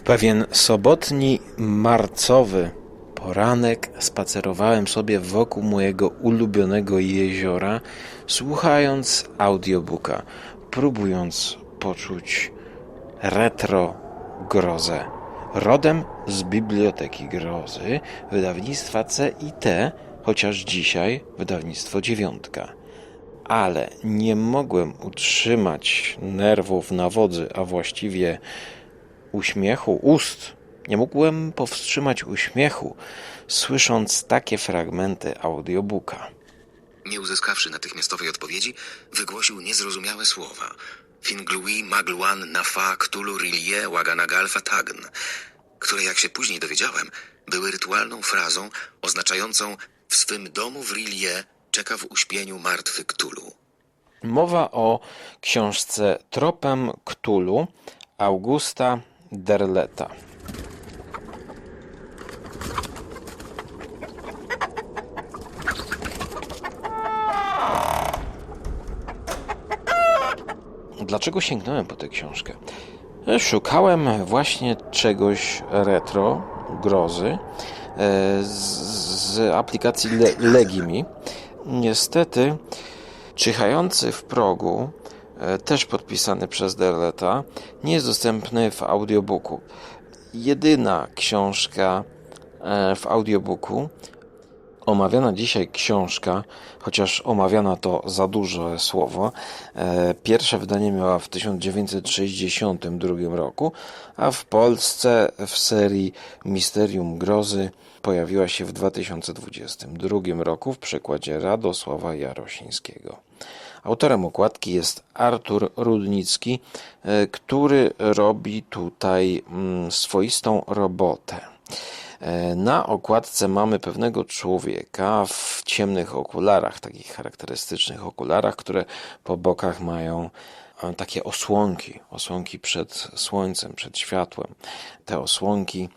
W pewien sobotni, marcowy poranek spacerowałem sobie wokół mojego ulubionego jeziora, słuchając audiobooka, próbując poczuć retro grozę. Rodem z Biblioteki Grozy, wydawnictwa CIT, chociaż dzisiaj wydawnictwo Dziewiątka. Ale nie mogłem utrzymać nerwów na wodzy, a właściwie uśmiechu ust. Nie mógłem powstrzymać uśmiechu, słysząc takie fragmenty audiobooka. Nie uzyskawszy natychmiastowej odpowiedzi, wygłosił niezrozumiałe słowa. Finglui Magluan Nafa Ktulu Rilie Waganagalfa Tagn, które jak się później dowiedziałem, były rytualną frazą oznaczającą w swym domu w Rilie czeka w uśpieniu martwy Ktulu. Mowa o książce Tropem Ktulu Augusta Derleta. Dlaczego sięgnąłem po tę książkę? Szukałem właśnie czegoś retro, grozy, e, z, aplikacji Le Legimi. Niestety, czyhający w progu, też podpisany przez Derleta, nie jest dostępny w audiobooku. Jedyna książka e, w audiobooku Omawiana dzisiaj książka, chociaż omawiana to za duże słowo, e, pierwsze wydanie miała w 1962 roku, a w Polsce w serii Misterium Grozy pojawiła się w 2022 roku w przekładzie Radosława Jarosińskiego. Autorem okładki jest Artur Rudnicki, e, który robi tutaj mm, swoistą robotę. E, Na okładce mamy pewnego człowieka w ciemnych okularach, takich charakterystycznych okularach, które po bokach mają e, takie osłonki, osłonki przed słońcem, przed światłem. Te osłonki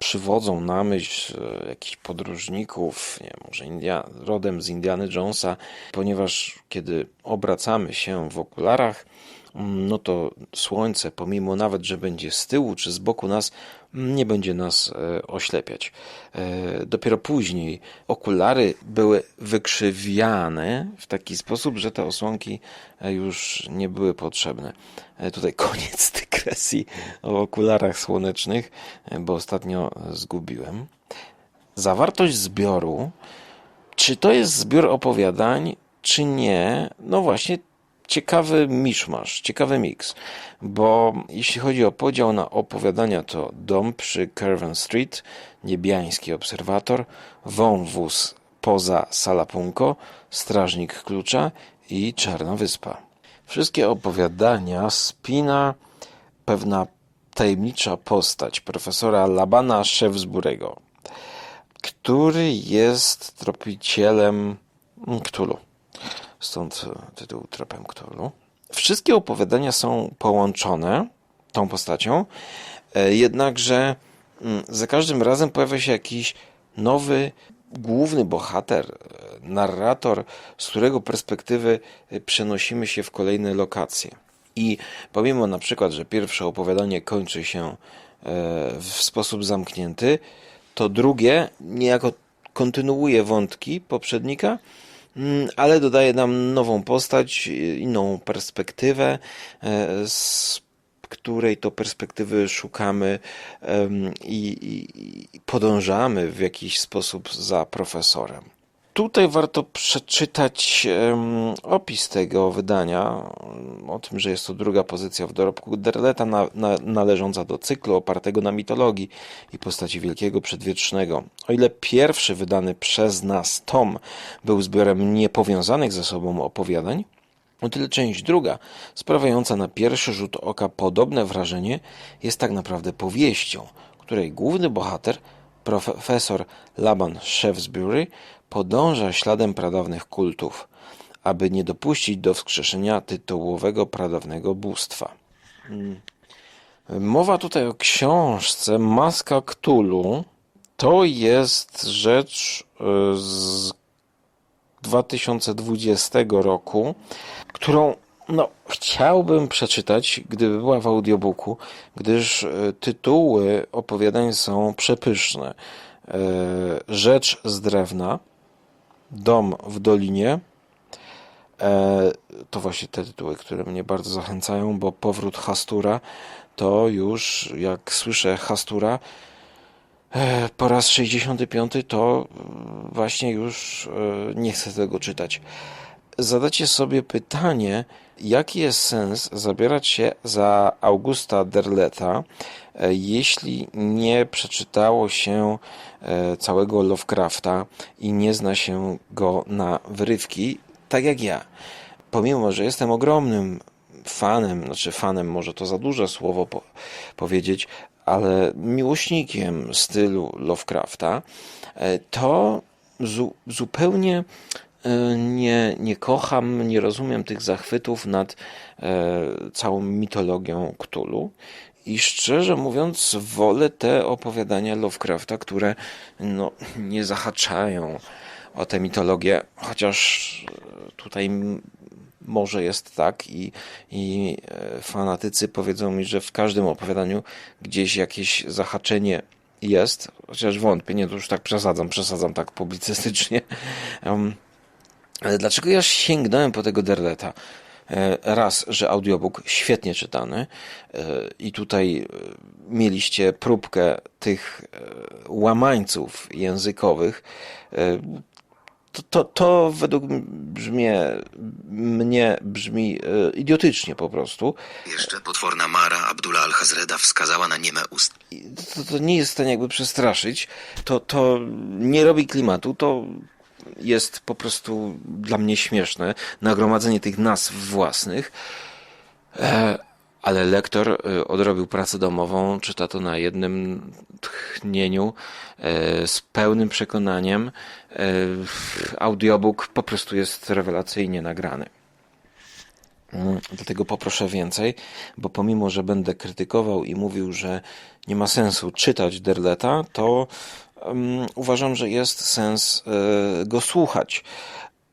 przywodzą na myśl e, jakichś podróżników, nie, może India, rodem z Indiana Jonesa, ponieważ kiedy obracamy się w okularach, no to słońce, pomimo nawet, że będzie z tyłu czy z boku nas, mm, nie będzie nas e, oślepiać. E, Dopiero później okulary były wykrzywiane w taki sposób, że te osłonki e, już nie były potrzebne. Tutaj koniec dygresji o okularach słonecznych, bo ostatnio zgubiłem. Zawartość zbioru. Czy to jest zbiór opowiadań, czy nie? No właśnie, ciekawy miszmasz, ciekawy miks, bo jeśli chodzi o podział na opowiadania, to Dom przy Curwen Street, Niebiański Obserwator, Wąwóz poza Salapunko, Strażnik Klucza i Czarna Wyspa. Wszystkie opowiadania spina pewna tajemnicza postać profesora Labana Szewsburego, który jest tropicielem Ktulu. Stąd e, tytuł Tropem Ktulu. Wszystkie opowiadania są połączone tą postacią, e, jednakże mm, za każdym razem pojawia się jakiś nowy główny bohater, e, narrator, z którego perspektywy przenosimy się w kolejne lokacje. I pomimo na przykład, że pierwsze opowiadanie kończy się w sposób zamknięty, to drugie niejako kontynuuje wątki poprzednika, ale dodaje nam nową postać, inną perspektywę, e, z której to perspektywy szukamy i podążamy w jakiś sposób za profesorem. Tutaj warto przeczytać opis tego wydania, o tym, że jest to druga pozycja w dorobku Derleta na, na, należąca do cyklu opartego na mitologii i postaci wielkiego przedwiecznego. O ile pierwszy wydany przez nas tom był zbiorem niepowiązanych ze sobą opowiadań, o tyle część druga, sprawiająca na pierwszy rzut oka podobne wrażenie, jest tak naprawdę powieścią, której główny bohater, profesor Laban Shaftesbury, podąża śladem pradawnych kultów, aby nie dopuścić do wskrzeszenia tytułowego pradawnego bóstwa. Mm. Mowa tutaj o książce Maska Ktulu. To jest rzecz y, z 2020 roku, którą no, chciałbym przeczytać, gdyby była w audiobooku, gdyż e, tytuły opowiadań są przepyszne. E, Rzecz z drewna, Dom w dolinie. E, To właśnie te tytuły, które mnie bardzo zachęcają, bo powrót Hastura to już, jak słyszę Hastura, e, po raz 65 to właśnie już e, nie chcę tego czytać. Zadacie sobie pytanie, jaki jest sens zabierać się za Augusta Derleta, jeśli nie przeczytało się e, całego Lovecrafta i nie zna się go na wyrywki, tak jak ja. Pomimo, że jestem ogromnym fanem, znaczy fanem może to za duże słowo po, powiedzieć, ale miłośnikiem stylu Lovecrafta, e, to zu, zupełnie e, nie, nie kocham, nie rozumiem tych zachwytów nad e, całą mitologią Cthulhu. I szczerze mówiąc, wolę te opowiadania Lovecrafta, które no, nie zahaczają o tę mitologię, chociaż tutaj może jest tak i, i e, fanatycy powiedzą mi, że w każdym opowiadaniu gdzieś jakieś zahaczenie jest, chociaż wątpię, nie, to już tak przesadzam, przesadzam tak publicystycznie. Em, ale dlaczego ja sięgnąłem po tego Derleta? E, Raz, że audiobook świetnie czytany e, i tutaj e, mieliście próbkę tych łamańców językowych. To, to, to według brzmie, mnie brzmi idiotycznie po prostu. Jeszcze potworna Mara Abdullah al-Hazreda wskazała na nieme ust. To, to nie jest w stanie jakby przestraszyć. To, to nie robi klimatu. To jest po prostu dla mnie śmieszne. Nagromadzenie tych nazw własnych. E, ale lektor e, odrobił pracę domową, czyta to na jednym tchnieniu, e, z pełnym przekonaniem. Audiobook po prostu jest rewelacyjnie nagrany. Mm, Dlatego poproszę więcej, bo pomimo, że będę krytykował i mówił, że nie ma sensu czytać Derleta, to um, uważam, że jest sens e, go słuchać,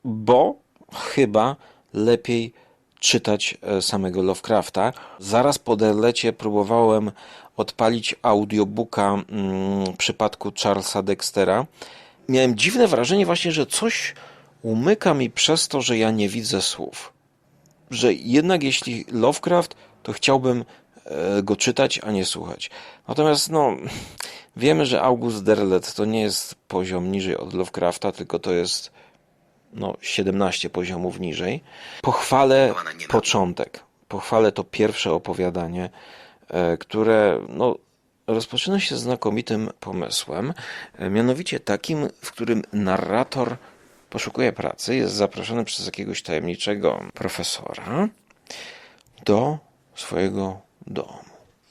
bo chyba lepiej czytać e, samego Lovecrafta. Zaraz po Derlecie próbowałem odpalić audiobooka mm, w przypadku Charlesa Dextera. Miałem dziwne wrażenie właśnie, że coś umyka mi przez to, że ja nie widzę słów że jednak jeśli Lovecraft, to chciałbym go czytać, a nie słuchać. Natomiast no, wiemy, że August Derlet to nie jest poziom niżej od Lovecrafta, tylko to jest no, 17 poziomów niżej. Pochwalę początek. Pochwalę to pierwsze opowiadanie, e, które no, rozpoczyna się znakomitym pomysłem, e, mianowicie takim, w którym narrator poszukuje pracy, jest zaproszony przez jakiegoś tajemniczego profesora do swojego domu.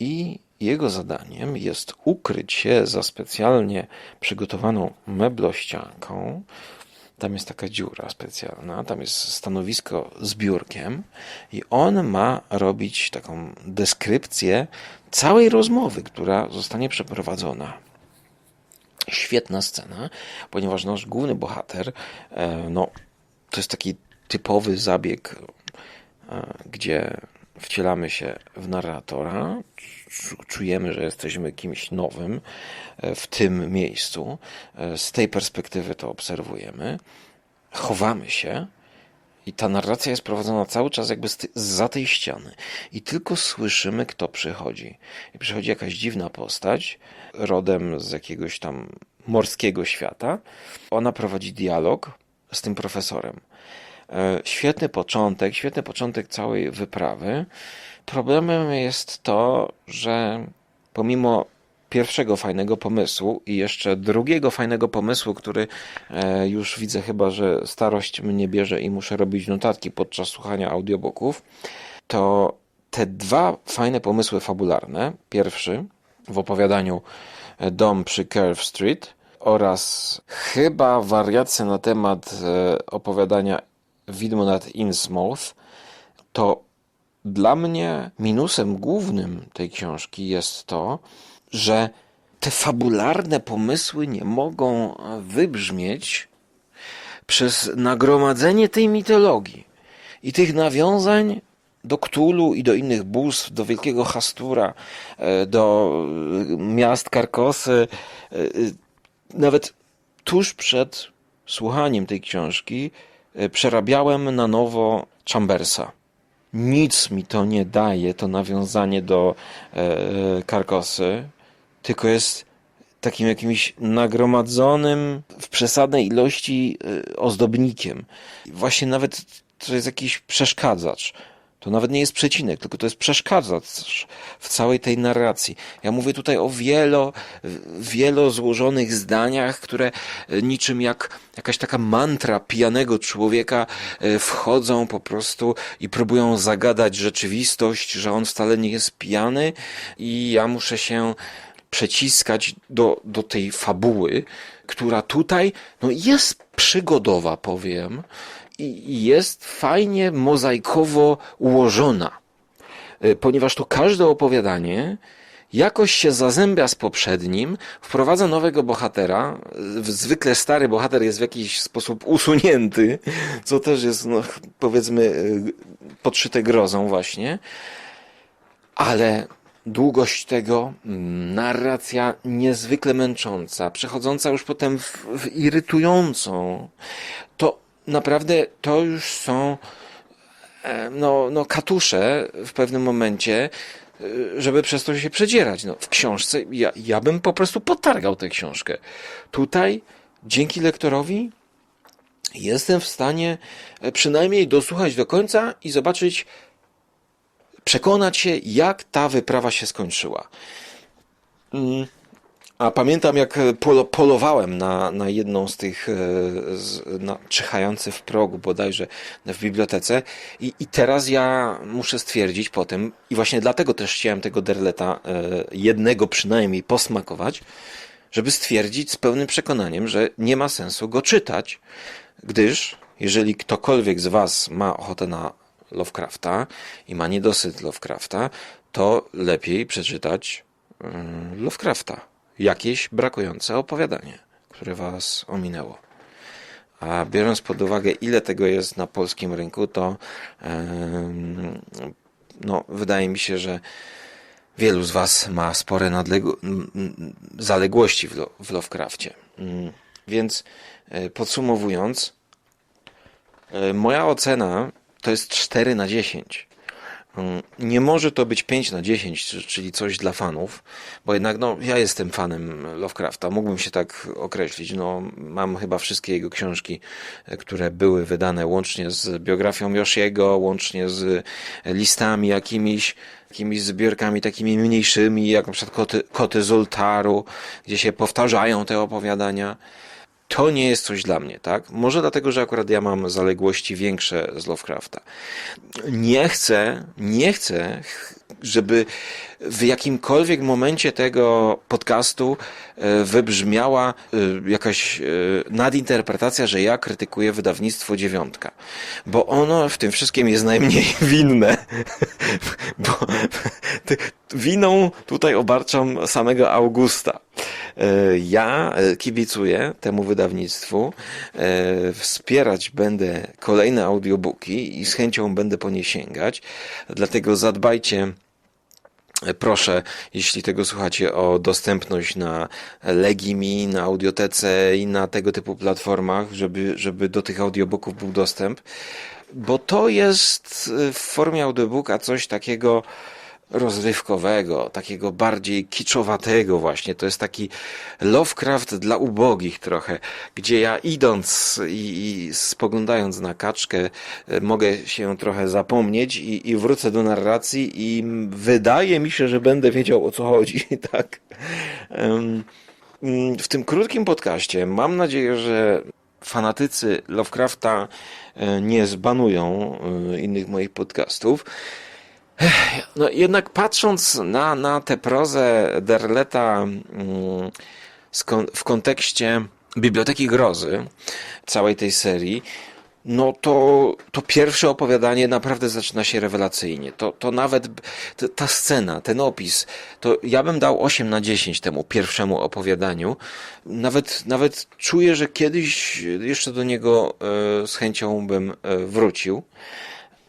I jego zadaniem jest ukryć się za specjalnie przygotowaną meblościanką. Tam jest taka dziura specjalna, tam jest stanowisko z biurkiem i on ma robić taką deskrypcję całej rozmowy, która zostanie przeprowadzona świetna scena, ponieważ nasz główny bohater, e, no, to jest taki typowy zabieg, e, gdzie wcielamy się w narratora, czu- czujemy, że jesteśmy kimś nowym e, w tym miejscu, e, z tej perspektywy to obserwujemy, chowamy się, i ta narracja jest prowadzona cały czas jakby z ty- zza tej ściany. I tylko słyszymy, kto przychodzi. I przychodzi jakaś dziwna postać, rodem z jakiegoś tam morskiego świata. Ona prowadzi dialog z tym profesorem. E, Świetny początek, świetny początek całej wyprawy. Problemem jest to, że pomimo pierwszego fajnego pomysłu i jeszcze drugiego fajnego pomysłu, który e, już widzę chyba, że starość mnie bierze i muszę robić notatki podczas słuchania audiobooków, to te dwa fajne pomysły fabularne, pierwszy w opowiadaniu e, Dom przy Curve Street oraz chyba wariacja na temat opowiadania Widmo nad Innsmouth, to dla mnie minusem głównym tej książki jest to, że te fabularne pomysły nie mogą wybrzmieć przez nagromadzenie tej mitologii i tych nawiązań do Ktulu i do innych bóstw, do wielkiego Hastura, e, do e, miast Karkosy. E, Nawet tuż przed słuchaniem tej książki przerabiałem na nowo Chambersa. Nic mi to nie daje, to nawiązanie do e, Karkosy, tylko jest takim jakimś nagromadzonym w przesadnej ilości e, ozdobnikiem. Właśnie nawet to jest jakiś przeszkadzacz. To nawet nie jest przecinek, tylko to jest przeszkadzacz w całej tej narracji. Ja mówię tutaj o wielo, wielo złożonych zdaniach, które e, niczym jak jakaś taka mantra pijanego człowieka e, wchodzą po prostu i próbują zagadać rzeczywistość, że on wcale nie jest pijany i ja muszę się przeciskać do, do tej fabuły, która tutaj no, jest przygodowa, powiem, jest fajnie mozaikowo ułożona, Y, ponieważ to każde opowiadanie jakoś się zazębia z poprzednim, wprowadza nowego bohatera. Y, Zwykle stary bohater jest w jakiś sposób usunięty, co też jest, no, powiedzmy, y, podszyte grozą właśnie. Ale długość tego, mm, narracja niezwykle męcząca, przechodząca już potem w, w irytującą, to naprawdę to już są e, no, no katusze w pewnym momencie, e, żeby przez to się przedzierać. No, w książce ja, ja bym po prostu potargał tę książkę. Tutaj dzięki lektorowi jestem w stanie e, przynajmniej dosłuchać do końca i zobaczyć, przekonać się, jak ta wyprawa się skończyła. Mm, A pamiętam, jak e, polo, polowałem na, na jedną z tych, e, z, na, czyhający w progu bodajże w bibliotece I, i teraz ja muszę stwierdzić po tym, i właśnie dlatego też chciałem tego derleta, e, jednego przynajmniej posmakować, żeby stwierdzić z pełnym przekonaniem, że nie ma sensu go czytać, gdyż jeżeli ktokolwiek z Was ma ochotę na Lovecrafta i ma niedosyt Lovecrafta, to lepiej przeczytać mm, Lovecrafta. Jakieś brakujące opowiadanie, które Was ominęło. A biorąc pod uwagę, ile tego jest na polskim rynku, to no, wydaje mi się, że wielu z Was ma spore zaległości w, lo- w Lovecrafcie. Mm, Więc e, podsumowując, e, moja ocena to jest 4 na 10. Mm, Nie może to być 5 na 10, czy- czyli coś dla fanów, bo jednak no, ja jestem fanem Lovecrafta, mógłbym się tak określić. No, mam chyba wszystkie jego książki, e, które były wydane łącznie z biografią Yoshiego, łącznie z listami jakimiś, jakimiś zbiorkami takimi mniejszymi, jak na przykład Koty, Koty Zoltaru, gdzie się powtarzają te opowiadania to nie jest coś dla mnie, tak? Może dlatego, że akurat ja mam zaległości większe z Lovecrafta. Nie chcę, nie chcę, żeby w jakimkolwiek momencie tego podcastu e, wybrzmiała e, jakaś e, nadinterpretacja, że ja krytykuję wydawnictwo dziewiątka. Bo ono w tym wszystkim jest najmniej winne. Bo winą tutaj obarczam samego Augusta. Ja kibicuję temu wydawnictwu, wspierać będę kolejne audiobooki i z chęcią będę po nie sięgać. Dlatego zadbajcie Proszę, jeśli tego słuchacie, o dostępność na Legimi, na Audiotece i na tego typu platformach, żeby, żeby do tych audiobooków był dostęp, bo to jest e, w formie audiobooka coś takiego rozrywkowego, takiego bardziej kiczowatego właśnie. To jest taki Lovecraft dla ubogich trochę, gdzie ja idąc i, i spoglądając na kaczkę e, mogę się trochę zapomnieć i, i wrócę do narracji i wydaje mi się, że będę wiedział o co chodzi, tak. Mm, W tym krótkim podcaście mam nadzieję, że fanatycy Lovecrafta e, nie zbanują e, innych moich podcastów. No jednak patrząc na, na tę prozę Derleta mm, w kontekście Biblioteki Grozy, całej tej serii, no to, to pierwsze opowiadanie naprawdę zaczyna się rewelacyjnie. To, to nawet ta scena, ten opis, to ja bym dał 8 na 10 temu pierwszemu opowiadaniu. Nawet, nawet czuję, że kiedyś jeszcze do niego e, z chęcią bym e, wrócił.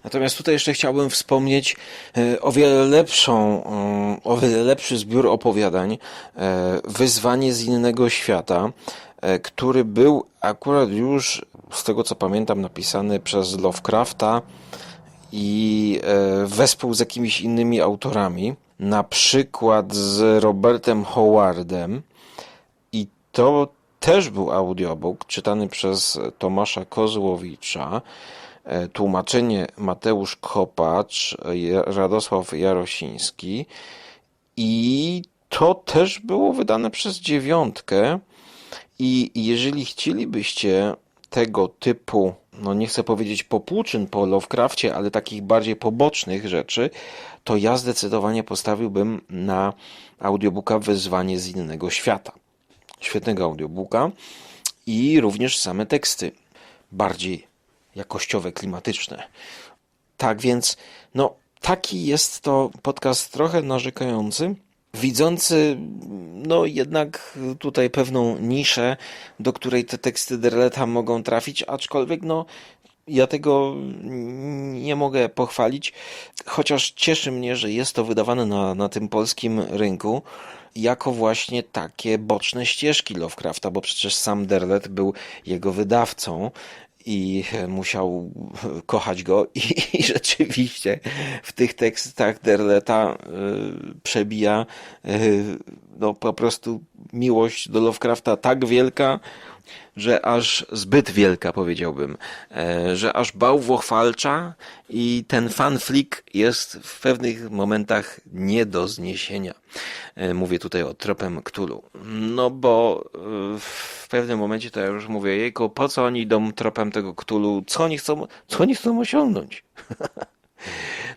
Natomiast tutaj jeszcze chciałbym wspomnieć e, o wiele lepszą, e, o wiele lepszy zbiór opowiadań, e, Wyzwanie z innego świata, który był akurat już, z tego co pamiętam, napisany przez Lovecrafta i wespół z jakimiś innymi autorami, na przykład z Robertem Howardem. I to też był audiobook czytany przez Tomasza Kozłowicza, tłumaczenie Mateusz Kopacz, Radosław Jarosiński i to też było wydane przez dziewiątkę i jeżeli chcielibyście tego typu, no nie chcę powiedzieć popłuczyn po Lovecrafcie, ale takich bardziej pobocznych rzeczy, to ja zdecydowanie postawiłbym na audiobooka Wyzwanie z innego świata. Świetnego audiobooka i również same teksty bardziej jakościowe, klimatyczne. Tak więc, no, taki jest to podcast trochę narzekający, widzący, no, jednak tutaj pewną niszę, do której te teksty Derleta mogą trafić, aczkolwiek, no, ja tego nie mogę pochwalić, chociaż cieszy mnie, że jest to wydawane na, na tym polskim rynku jako właśnie takie boczne ścieżki Lovecrafta, bo przecież sam Derlet był jego wydawcą i musiał kochać go i, i rzeczywiście w tych tekstach Derleta y, przebija no po prostu miłość do Lovecrafta tak wielka, że aż zbyt wielka powiedziałbym, e, że aż bałwochwalcza i ten fanflik jest w pewnych momentach nie do zniesienia. E, Mówię tutaj o tropem Cthulhu. No bo e, w pewnym momencie to ja już mówię, jejku, po co oni idą tropem tego Cthulhu? Co oni chcą, co oni chcą osiągnąć?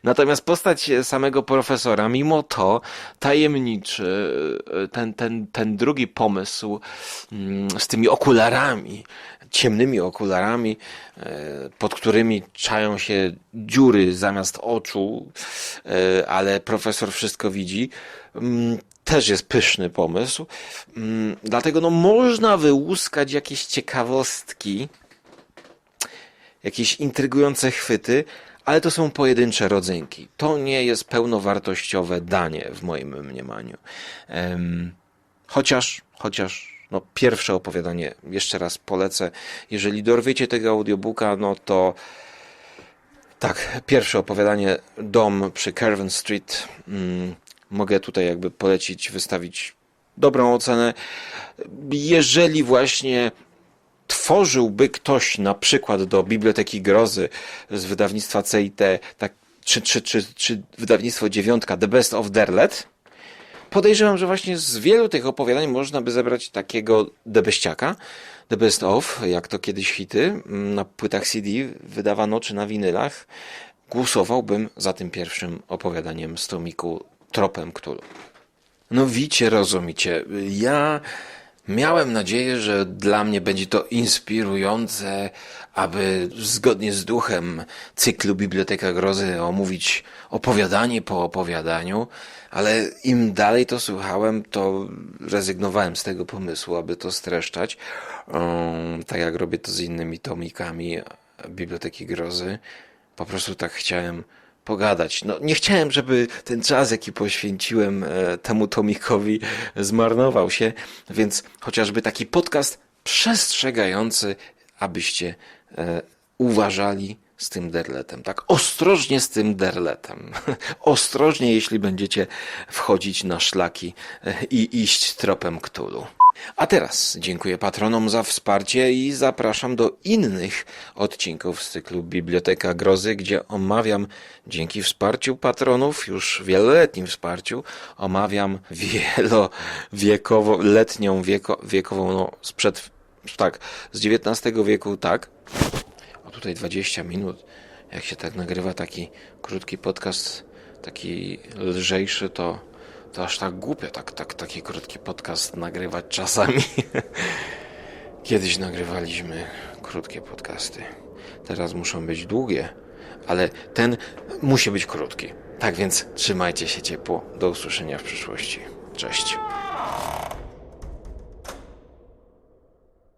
Natomiast postać samego profesora, mimo to tajemniczy, ten, ten, ten drugi pomysł mm, z tymi okularami, ciemnymi okularami, e, pod którymi czają się dziury zamiast oczu, e, ale profesor wszystko widzi, mm, też jest pyszny pomysł. Mm, Dlatego no, można wyłuskać jakieś ciekawostki, jakieś intrygujące chwyty, ale to są pojedyncze rodzynki. To nie jest pełnowartościowe danie w moim mniemaniu. Em, chociaż, chociaż, no, pierwsze opowiadanie jeszcze raz polecę. Jeżeli dorwiecie tego audiobooka, no to tak, pierwsze opowiadanie Dom przy Kerven Street. Mm, mogę tutaj jakby polecić, wystawić dobrą ocenę. Jeżeli właśnie tworzyłby ktoś na przykład do Biblioteki Grozy z wydawnictwa CIT, tak, czy, czy, czy, czy wydawnictwo dziewiątka The Best of Derlet, podejrzewam, że właśnie z wielu tych opowiadań można by zebrać takiego debeściaka, The Best of, jak to kiedyś hity mm, na płytach CD wydawano, czy na winylach. Głosowałbym za tym pierwszym opowiadaniem z tomiku Tropem Cthulhu. No wicie, rozumicie. Ja miałem nadzieję, że dla mnie będzie to inspirujące, aby zgodnie z duchem cyklu Biblioteka Grozy omówić opowiadanie po opowiadaniu, ale im dalej to słuchałem, to rezygnowałem z tego pomysłu, aby to streszczać, um, tak jak robię to z innymi tomikami Biblioteki Grozy. Po prostu tak chciałem pogadać. No, nie chciałem, żeby ten czas, jaki poświęciłem e, temu tomikowi, zmarnował się, więc chociażby taki podcast przestrzegający, abyście e, uważali z tym derletem. Tak, ostrożnie z tym derletem. ostrożnie, jeśli będziecie wchodzić na szlaki e, i iść tropem Cthulhu. A teraz dziękuję patronom za wsparcie i zapraszam do innych odcinków z cyklu Biblioteka Grozy, gdzie omawiam dzięki wsparciu patronów, już wieloletnim wsparciu, omawiam wielowiekową, letnią wieko, wiekową, no sprzed, tak, z XIX wieku, tak. O tutaj 20 minut. Jak się tak nagrywa taki krótki podcast, taki lżejszy, to to aż tak głupio tak, tak, taki krótki podcast nagrywać czasami. Kiedyś nagrywaliśmy krótkie podcasty. Teraz muszą być długie, ale ten musi być krótki. Tak więc trzymajcie się ciepło. Do usłyszenia w przyszłości. Cześć.